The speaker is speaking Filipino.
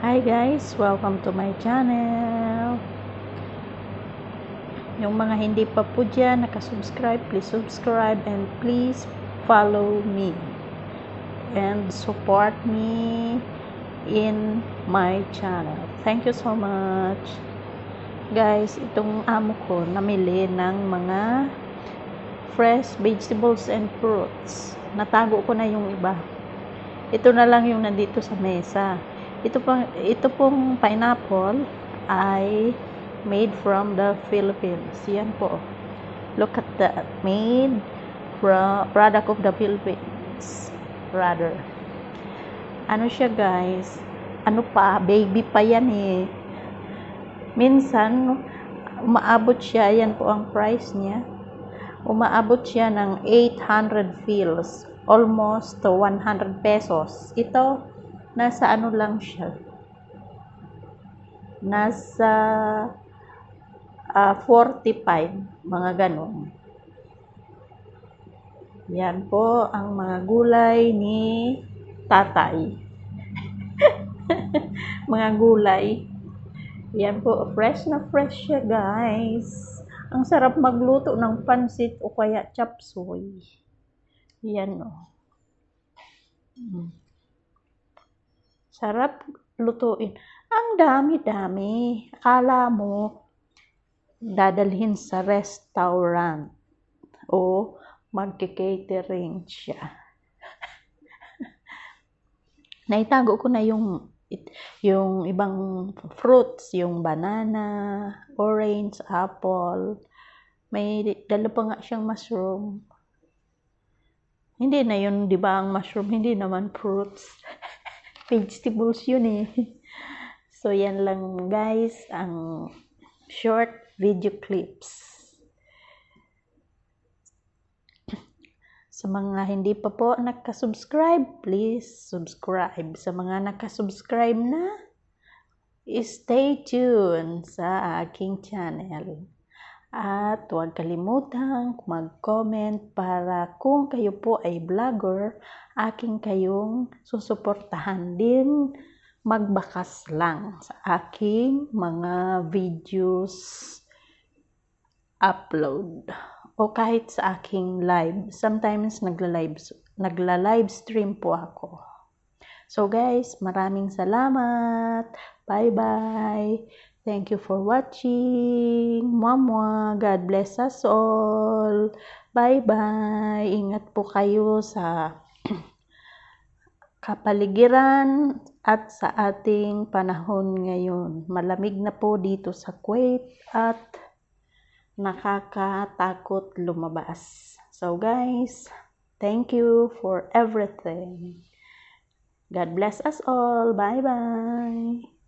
Hi guys, welcome to my channel. Yung mga hindi pa po dyan, nakasubscribe, please subscribe and please follow me. And support me in my channel. Thank you so much. Guys, itong amo ko namili ng mga fresh vegetables and fruits. Natago ko na yung iba. Ito na lang yung nandito sa mesa. Ito pong, ito pong pineapple ay made from the Philippines. Yan po. Look at that. Made from product of the Philippines. Rather. Ano siya guys? Ano pa? Baby pa yan eh. Minsan, umaabot siya. Yan po ang price niya. Umaabot siya ng 800 fils. Almost to 100 pesos. Ito, nasa ano lang siya. Nasa uh, 45, mga ganon. Yan po ang mga gulay ni tatay. mga gulay. Yan po, fresh na fresh siya guys. Ang sarap magluto ng pansit o kaya chop suey. Yan o. Mm. Sarap lutuin. Ang dami-dami. Akala mo, dadalhin sa restaurant o magki-catering siya. Naitago ko na yung yung ibang fruits, yung banana, orange, apple. May dala pa nga siyang mushroom. Hindi na yun, di ba, ang mushroom, hindi naman fruits. Vegetables yun eh. So, yan lang guys, ang short video clips. Sa mga hindi pa po nakasubscribe, please subscribe. Sa mga nakasubscribe na, stay tuned sa aking channel. At huwag kalimutang mag-comment para kung kayo po ay vlogger, aking kayong susuportahan din magbakas lang sa aking mga videos upload o kahit sa aking live. Sometimes nagla-live nagla-live stream po ako. So guys, maraming salamat. Bye-bye. Thank you for watching. Mwah, God bless us all. Bye-bye. Ingat po kayo sa kapaligiran at sa ating panahon ngayon. Malamig na po dito sa Kuwait at nakakatakot lumabas. So guys, thank you for everything. God bless us all. Bye-bye.